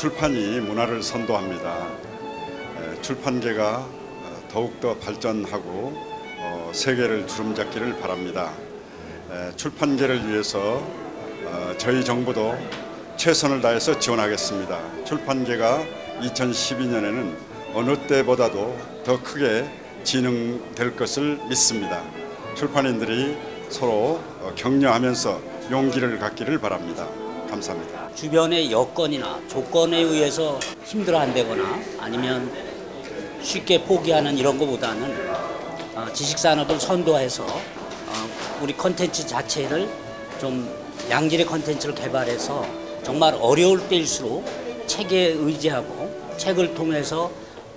출판이 문화를 선도합니다. 에, 출판계가 어, 더욱더 발전하고 어, 세계를 주름잡기를 바랍니다. 에, 출판계를 위해서 어, 저희 정부도 최선을 다해서 지원하겠습니다. 출판계가 2012년에는 어느 때보다도 더 크게 진흥될 것을 믿습니다. 출판인들이 서로 어, 격려하면서 용기를 갖기를 바랍니다. 감사합니다. 주변의 여건이나 조건에 의해서 힘들어한다거나 아니면 쉽게 포기하는 이런 것보다는 어, 지식산업을 선도해서 어, 우리 컨텐츠 자체를 좀 양질의 컨텐츠를 개발해서 정말 어려울 때일수록 책에 의지하고 책을 통해서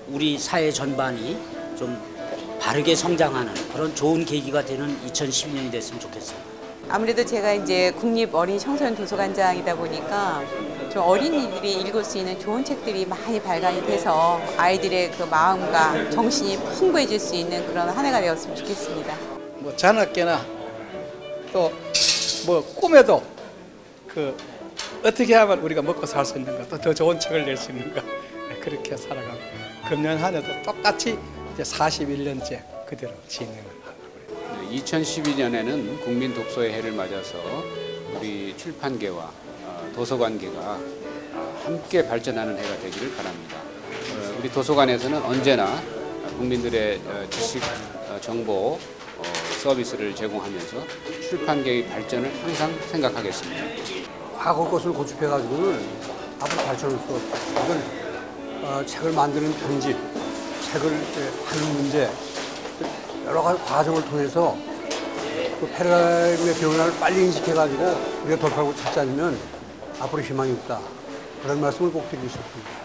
우리 사회 전반이 좀 바르게 성장하는 그런 좋은 계기가 되는 2012년이 됐으면 좋겠어요. 아무래도 제가 이제 국립 어린 청소년 도서관장이다 보니까 좀 어린이들이 읽을 수 있는 좋은 책들이 많이 발간이 돼서 아이들의 그 마음과 정신이 풍부해질 수 있는 그런 한 해가 되었으면 좋겠습니다. 뭐 자나깨나 또 뭐 꿈에도 그 어떻게 하면 우리가 먹고 살 수 있는가 또 더 좋은 책을 낼 수 있는가 네, 그렇게 살아가고 금년 한 해도 똑같이 이제 41년째 그대로 진행을 하고 2012년에는 국민 독서의 해를 맞아서 우리 출판계와 어, 도서관계가 어, 함께 발전하는 해가 되기를 바랍니다. 어, 우리 도서관에서는 언제나 국민들의 어, 지식 어, 정보 어, 서비스를 제공하면서 출판계의 발전을 항상 생각하겠습니다. 과거 것을 고집해가지고는 앞으로 발전할 수 없다. 이건 어, 책을 만드는 편집, 책을 하는 문제, 여러 가지 과정을 통해서 그 패러다임의 변화를 빨리 인식해가지고 우리가 돌파구를 찾지 않으면 앞으로 희망이 없다. 그런 말씀을 꼭 드리고 싶습니다.